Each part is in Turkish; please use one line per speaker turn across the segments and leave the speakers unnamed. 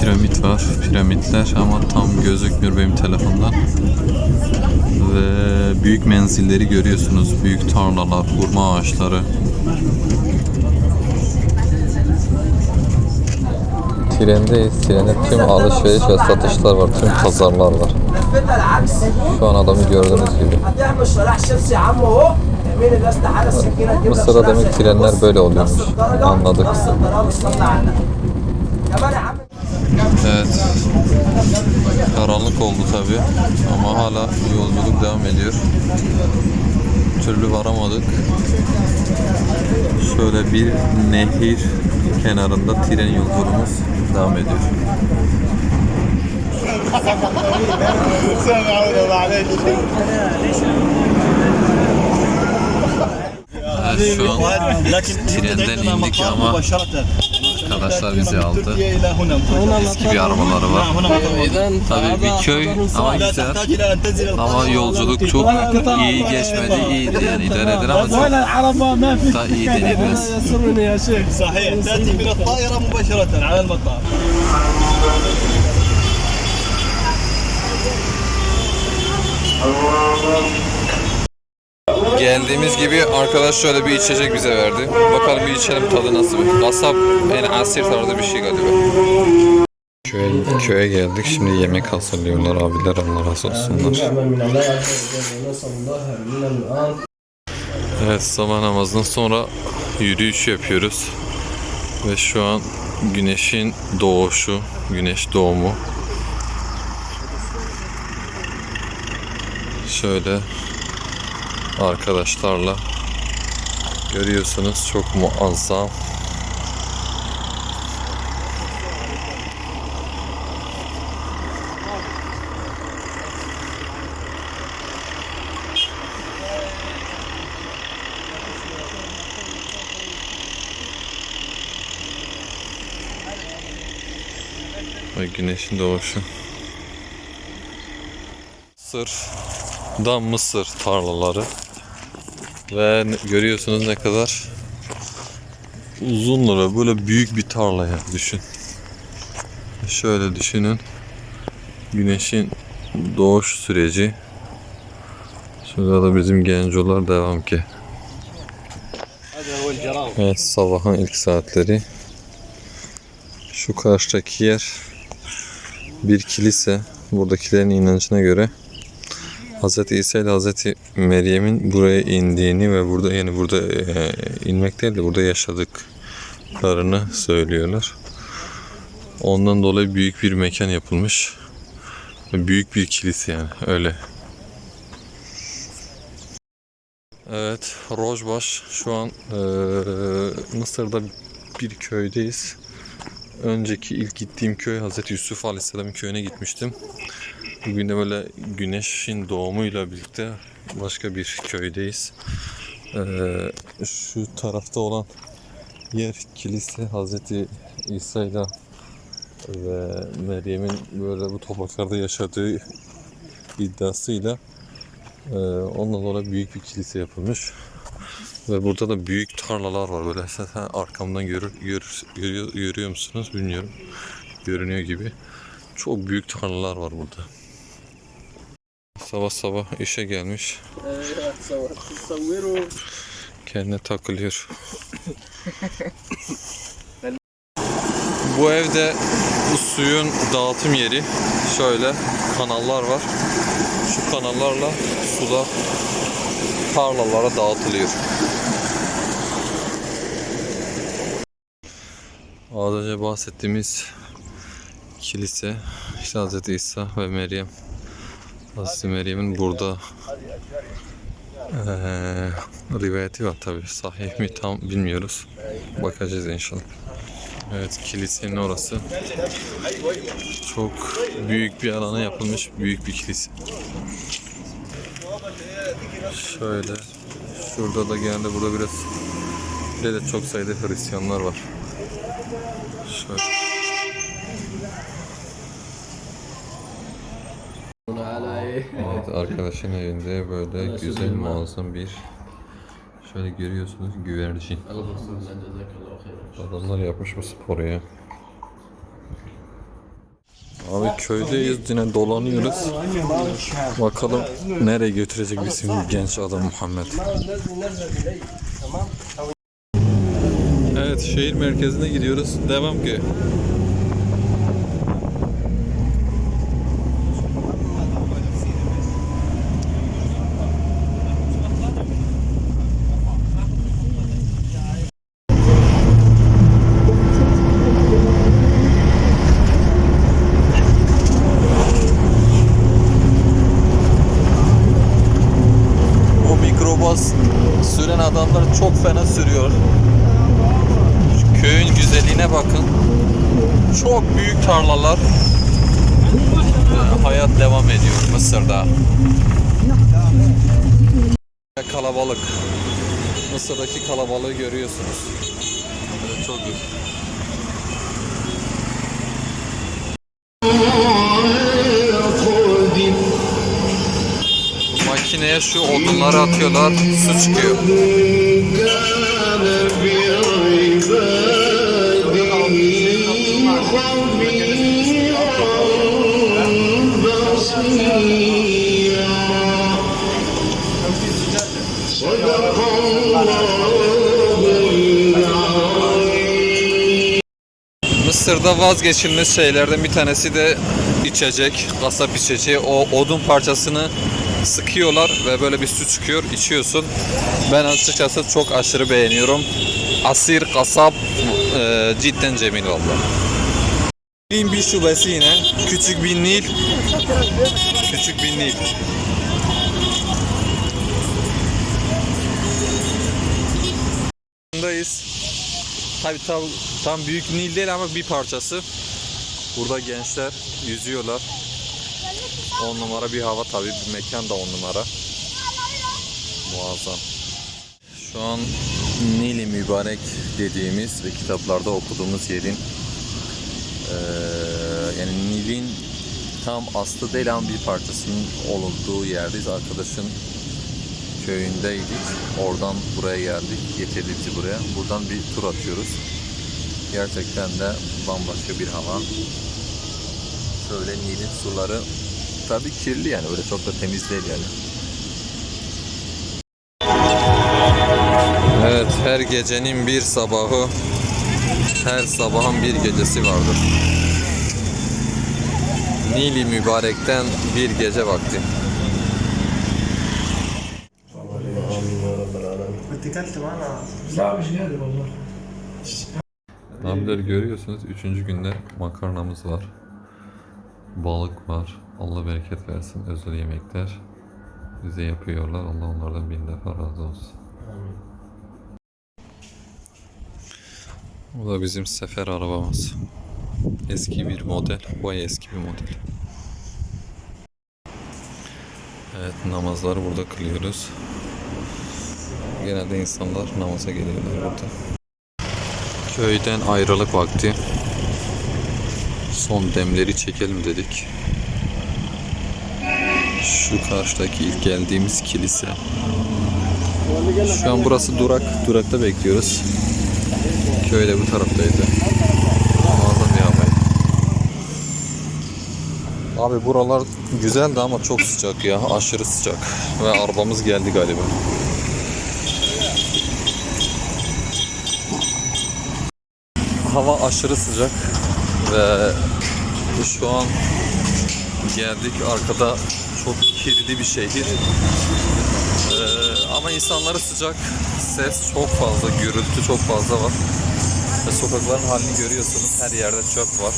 piramit var. Piramitler ama tam gözükmüyor benim telefondan. Ve büyük menzilleri görüyorsunuz. Büyük tarlalar, hurma ağaçları. Trendeyiz. Trende tüm alışveriş ve satışlar var. Tüm pazarlar var. Şu an adamı gördüğünüz gibi.
Mısır'a
demek trenler böyle oluyormuş. Anladık. Evet. Karanlık oldu tabi ama hala yolculuk devam ediyor. Türlü varamadık. Şöyle bir nehir kenarında tren yolculuğumuz devam ediyor. Evet, şu an trenden indik ama arkadaşlar bizi aldı.
تركيا إلى هنا
Eski bir arabaları var.
نعم هنا مطار
Tabii bir köy ama
لا
güzel.
تحتاج إلى أن تنزل
Ama
القاهرة
yolculuk çok iyi geçmedi, iyiydi yani idare eder ama çok
العربة ما في
da iyi denir biraz.
يسرني يا شيخ
صحيح تأتي من الطائرة مباشرة على المطار
Geldiğimiz gibi arkadaş şöyle bir içecek bize verdi. Bakalım bir içelim tadı nasıl. bir- Kasap yani asir tarzı bir şey galiba. Köye, köye geldik şimdi yemek hazırlıyorlar abiler Allah razı olsunlar. Evet sabah namazından sonra yürüyüş yapıyoruz. Ve şu an güneşin doğuşu, güneş doğumu. Şöyle arkadaşlarla görüyorsunuz çok muazzam. Ve güneşin doğuşu. Mısır'dan Mısır tarlaları. Ve görüyorsunuz ne kadar uzunlara böyle büyük bir tarlaya düşün. Şöyle düşünün. Güneşin doğuş süreci. Şurada da bizim gencolar devam ki. Evet sabahın ilk saatleri. Şu karşıdaki yer bir kilise. Buradakilerin inancına göre Hz. İsa ile Hz. Meryem'in buraya indiğini ve burada yani burada e, inmek değil de burada yaşadıklarını söylüyorlar. Ondan dolayı büyük bir mekan yapılmış. Büyük bir kilise yani öyle. Evet, Rojbaş şu an e, Mısır'da bir köydeyiz. Önceki ilk gittiğim köy Hazreti Yusuf Aleyhisselam'ın köyüne gitmiştim. Bugün de böyle güneşin doğumuyla birlikte başka bir köydeyiz. Ee, şu tarafta olan yer kilise Hazreti İsa ile ve Meryem'in böyle bu topraklarda yaşadığı iddiasıyla e, ondan dolayı büyük bir kilise yapılmış. Ve burada da büyük tarlalar var böyle. Sen arkamdan görür, görür, görüyor, görüyor musunuz bilmiyorum. Görünüyor gibi. Çok büyük tarlalar var burada. Sabah sabah işe gelmiş. Kendine takılıyor. Bu evde suyun dağıtım yeri. Şöyle kanallar var. Şu kanallarla suda tarlalara dağıtılıyor. Az önce bahsettiğimiz kilise işte Hz. İsa ve Meryem Hz. Meryem'in burada eee rivayeti var tabi sahih mi tam bilmiyoruz. Bakacağız inşallah. Evet kilisenin orası. Çok büyük bir alana yapılmış büyük bir kilise. Şöyle şurada da genelde burada biraz bir de çok sayıda Hristiyanlar var. Şöyle Evet arkadaşın evinde böyle güzel muazzam bir şöyle görüyorsunuz güvercin. Adamlar yapmış bu sporu ya. Abi köydeyiz yine dolanıyoruz. Bakalım nereye götürecek bizim genç adam Muhammed. Evet şehir merkezine gidiyoruz. Devam ki. Süren adamlar çok fena sürüyor. Köyün güzelliğine bakın. Çok büyük tarlalar. Hayat devam ediyor Mısır'da. Kalabalık. Mısır'daki kalabalığı görüyorsunuz. Evet, çok güzel. Makineye şu odunları atıyorlar, su çıkıyor. Mısır'da vazgeçilmez şeylerden bir tanesi de içecek, kasap içeceği. O odun parçasını sıkıyorlar ve böyle bir su çıkıyor, içiyorsun. Ben açıkçası çok aşırı beğeniyorum. Asir, kasap, e, cidden cemil valla. Nil'in bir şubesi yine. Küçük bir Nil. Küçük bir Nil. Buradayız. Tabi tam, tam büyük Nil değil ama bir parçası. Burada gençler yüzüyorlar. 10 numara bir hava tabi bir mekan da 10 numara. Muazzam. Şu an Nil-i Mübarek dediğimiz ve kitaplarda okuduğumuz yerin eee, yani Nil'in tam aslı değil bir parçasının olunduğu yerdeyiz. Arkadaşın köyündeydik. Oradan buraya geldik. Getirdi buraya. Buradan bir tur atıyoruz. Gerçekten de bambaşka bir hava. Şöyle Nil'in suları tabii kirli yani öyle çok da temiz değil yani. Evet her gecenin bir sabahı her sabahın bir gecesi vardır. Nili mübarekten bir gece vakti. Abiler görüyorsunuz üçüncü günde makarnamız var. Balık var. Allah bereket versin. Özel yemekler bize yapıyorlar. Allah onlardan bin defa razı olsun. Bu da bizim sefer arabamız. Eski bir model. Baya eski bir model. Evet namazları burada kılıyoruz. Genelde insanlar namaza geliyorlar burada. Köyden ayrılık vakti. Son demleri çekelim dedik. Şu karşıdaki ilk geldiğimiz kilise. Şu an burası durak. Durakta bekliyoruz. Köy de bu taraftaydı. Muazzam bir havaydı. Abi buralar güzeldi ama çok sıcak ya. Aşırı sıcak. Ve arabamız geldi galiba. Hava aşırı sıcak ve şu an geldik arkada çok kirli bir şehir. Ee, ama insanları sıcak, ses çok fazla, gürültü çok fazla var. Ve sokakların halini görüyorsunuz, her yerde çöp var.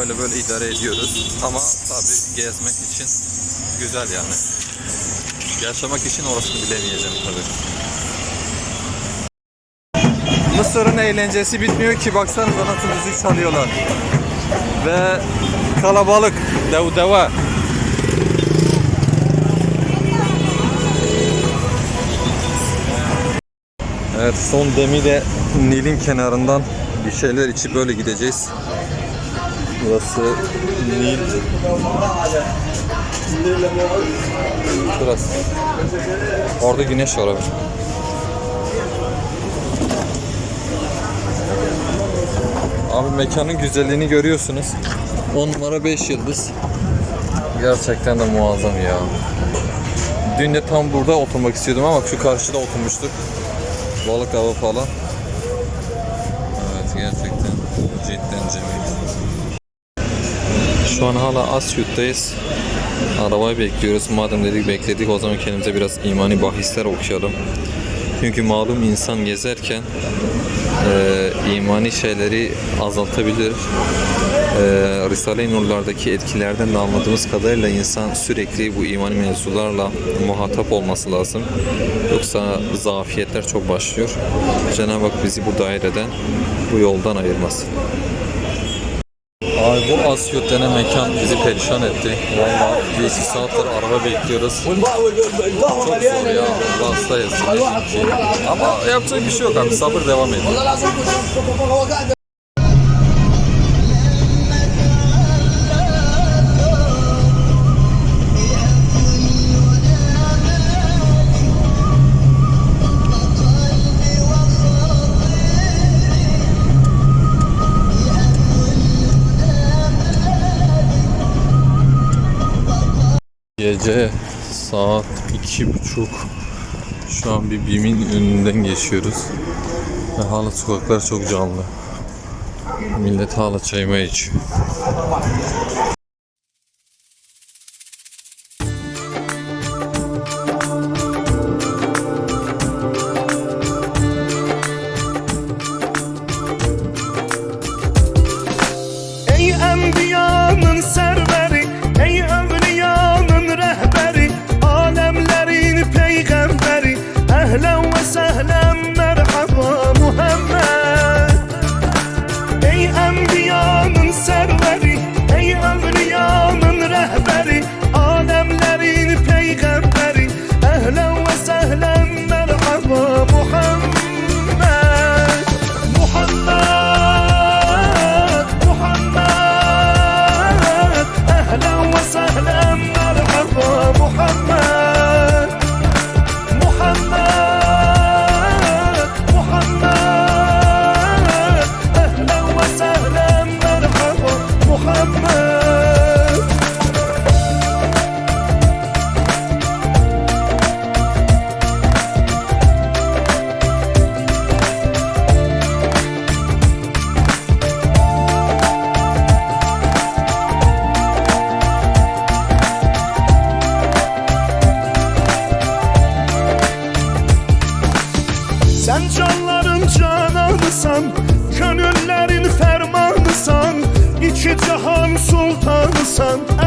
Öyle böyle idare ediyoruz. Ama tabi gezmek için güzel yani. Yaşamak için orasını bilemeyeceğim tabi. Mısır'ın eğlencesi bitmiyor ki baksanıza nasıl müzik çalıyorlar. Ve kalabalık, devdeva. Evet son demiyle Nil'in kenarından bir şeyler içip böyle gideceğiz. Burası Nil. Burası. Orada güneş var abi. Abi mekanın güzelliğini görüyorsunuz. 10 numara 5 yıldız. Gerçekten de muazzam ya. Dün de tam burada oturmak istiyordum ama şu karşıda oturmuştuk. Balık avı falan. Evet gerçekten cidden cemil. Şu an hala Asyut'tayız. Arabayı bekliyoruz. Madem dedik bekledik o zaman kendimize biraz imani bahisler okuyalım. Çünkü malum insan gezerken e, imani şeyleri azaltabilir. E, Risale-i Nurlardaki etkilerden de anladığımız kadarıyla insan sürekli bu imani mevzularla muhatap olması lazım. Yoksa zafiyetler çok başlıyor. Cenab-ı Hak bizi bu daireden, bu yoldan ayırmasın. Abi bu Asyut denen mekan bizi perişan etti. Valla bir iki saattir araba bekliyoruz. Çok zor ya. Allah hasta etsin. Ama yapacak bir şey yok abi. Sabır devam edin. Gece saat iki buçuk. Şu an bir BİM'in önünden geçiyoruz. Ve hala sokaklar çok canlı. Millet hala çayma içiyor.
Santa